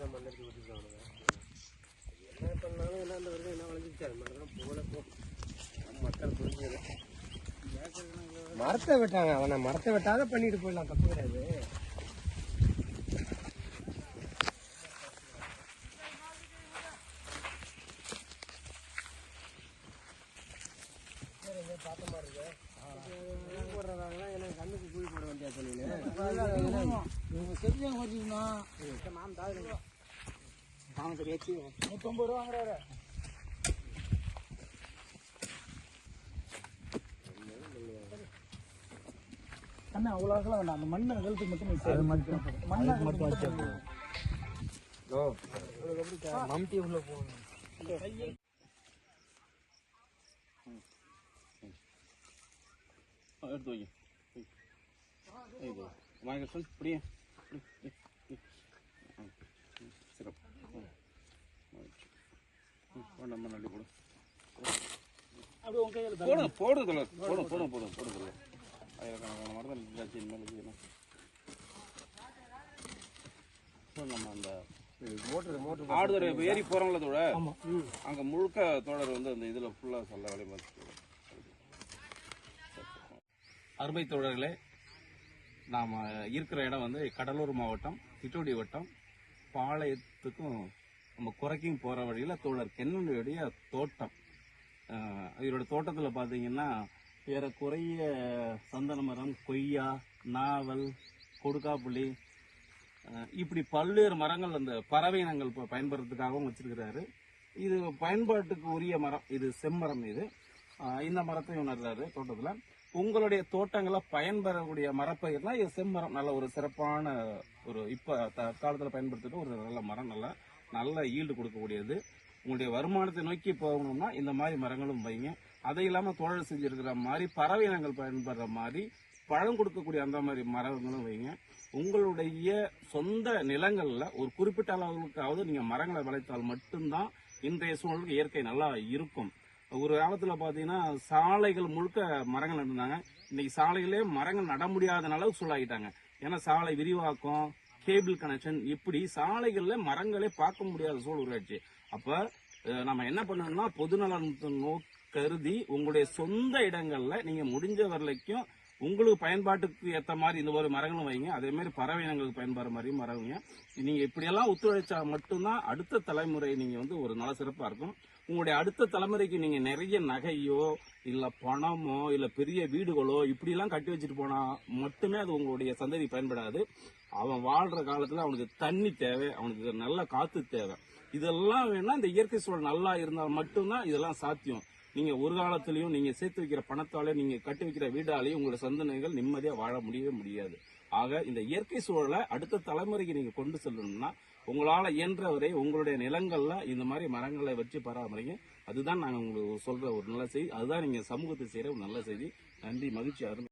தான் மண்ணெடுத்து விட்டுருக்கானுங்க. என்ன பண்ணாலும் என்ன அந்த வருஷம் என்ன மாதிரி தான் போல போ. மக்கள் புரிஞ்சது மரத்தை வெட்டாங்க. அவனை மரத்தை வெட்டாத பண்ணிட்டு போயிடலாம். தப்பு கிடையாது. போடுறதாங்கன்னா எனக்கு கண்ணுக்கு குழி போட வேண்டிய சொன்னீங்க இவங்க செஞ்சவங்க பார்த்தீங்கன்னா நான் நான் தெரியாச்சு நூற்றம்பது ரூபா வாங்குறாரு. அண்ணா அவ்வளோ அகலம் வேண்டாம். அந்த மண்ணை அகலத்துக்கு மட்டும் வச்சு மண்ணை மட்டும் வச்சு மம்டி உள்ள போகணும் எடுத்து வைங்க. இது வாங்க நம்ம நல்லி போடும் அப்படியே உங்க கையில் போடும் போடும் கலர் போடும் போடும் போடும் போடும் கலர் ஆயிரக்கணக்கான மரம் தான் இனிமேல் செய்யணும் ஸோ நம்ம அந்த மோட்டர் மோட்டர் ஆடுதுறை இப்போ ஏறி போகிறோம்ல தோட அங்கே முழுக்க தோழர் வந்து அந்த இதில் ஃபுல்லாக சொல்ல வேலை பார்த்து அருமை தோழர்களே நாம் இருக்கிற இடம் வந்து கடலூர் மாவட்டம் திட்டோடி வட்டம் பாளையத்துக்கும் நம்ம குறைக்கும் போகிற வழியில் தோழர் கென்னனுடைய தோட்டம். இவரோட தோட்டத்தில் பார்த்தீங்கன்னா ஏறக்குறைய சந்தன மரம் கொய்யா நாவல் கொடுக்காப்புளி இப்படி பல்வேறு மரங்கள் அந்த பறவை இனங்கள் இப்போ பயன்படுறதுக்காகவும் வச்சிருக்கிறாரு. இது பயன்பாட்டுக்கு உரிய மரம். இது செம்மரம் இது. இந்த மரத்தையும் நடுறாரு தோட்டத்தில். உங்களுடைய தோட்டங்களை பயன்பெறக்கூடிய மரப்பயிர்லாம் இது செம்மரம். நல்ல ஒரு சிறப்பான ஒரு இப்போ தற்காலத்தில் பயன்படுத்திட்டு ஒரு நல்ல மரம். நல்லா நல்ல ஈல்டு கொடுக்கக்கூடியது. உங்களுடைய வருமானத்தை நோக்கி போகணும்னா இந்த மாதிரி மரங்களும் வைங்க. அதை இல்லாமல் தோழல் செஞ்சுருக்கிற மாதிரி பறவை இனங்கள் பயன்படுற மாதிரி பழம் கொடுக்கக்கூடிய அந்த மாதிரி மரங்களும் வைங்க. உங்களுடைய சொந்த நிலங்களில் ஒரு குறிப்பிட்ட அளவுக்காவது நீங்கள் மரங்களை வளைத்தால் மட்டும்தான் இன்றைய சூழலுக்கு இயற்கை நல்லா இருக்கும். ஒரு காலத்தில் பார்த்தீங்கன்னா சாலைகள் முழுக்க மரங்கள் நடந்தாங்க இன்னைக்கு சாலைகளே மரங்கள் நட முடியாத அளவுக்கு சூழாகிட்டாங்க ஏன்னா சாலை விரிவாக்கம் கேபிள் கனெக்ஷன் இப்படி சாலைகளில் மரங்களே பார்க்க முடியாத சூழல் உருவாச்சு அப்போ நம்ம என்ன பண்ணணும்னா பொதுநலன் நோக் கருதி உங்களுடைய சொந்த இடங்கள்ல நீங்க முடிஞ்ச வரைக்கும் உங்களுக்கு பயன்பாட்டுக்கு ஏற்ற மாதிரி இந்த ஒரு மரங்களும் வைங்க. அதே மாதிரி பறவை இனங்களுக்கு பயன்படுற மாதிரியும் மரங்க நீங்கள் நீங்க இப்படியெல்லாம் ஒத்துழைச்சா மட்டும்தான் அடுத்த தலைமுறை நீங்க வந்து ஒரு நல்ல சிறப்பா இருக்கும். உங்களுடைய அடுத்த தலைமுறைக்கு நீங்க நிறைய நகையோ இல்ல பணமோ இல்ல பெரிய வீடுகளோ இப்படி எல்லாம் கட்டி வச்சுட்டு போனா மட்டுமே அது உங்களுடைய சந்ததி பயன்படாது. அவன் வாழ்ற காலத்துல அவனுக்கு தண்ணி தேவை அவனுக்கு நல்ல காத்து தேவை. இதெல்லாம் வேணா இந்த இயற்கை சூழல் நல்லா இருந்தால் மட்டும்தான் இதெல்லாம் சாத்தியம். நீங்க ஒரு காலத்திலையும் நீங்க சேர்த்து வைக்கிற பணத்தாலே நீங்க கட்டி வைக்கிற வீடாலேயும் உங்களோட சந்தனைகள் நிம்மதியா வாழ முடியவே முடியாது. ஆக இந்த இயற்கை சூழலை அடுத்த தலைமுறைக்கு நீங்க கொண்டு செல்லணும்னா உங்களால இயன்றவரை உங்களுடைய நிலங்கள்ல இந்த மாதிரி மரங்களை வச்சு பராமரிங்க. அதுதான் நாங்க உங்களுக்கு சொல்ற ஒரு நல்ல செய்தி. அதுதான் நீங்க சமூகத்தை செய்யற ஒரு நல்ல செய்தி. நன்றி மகிழ்ச்சி அருமை.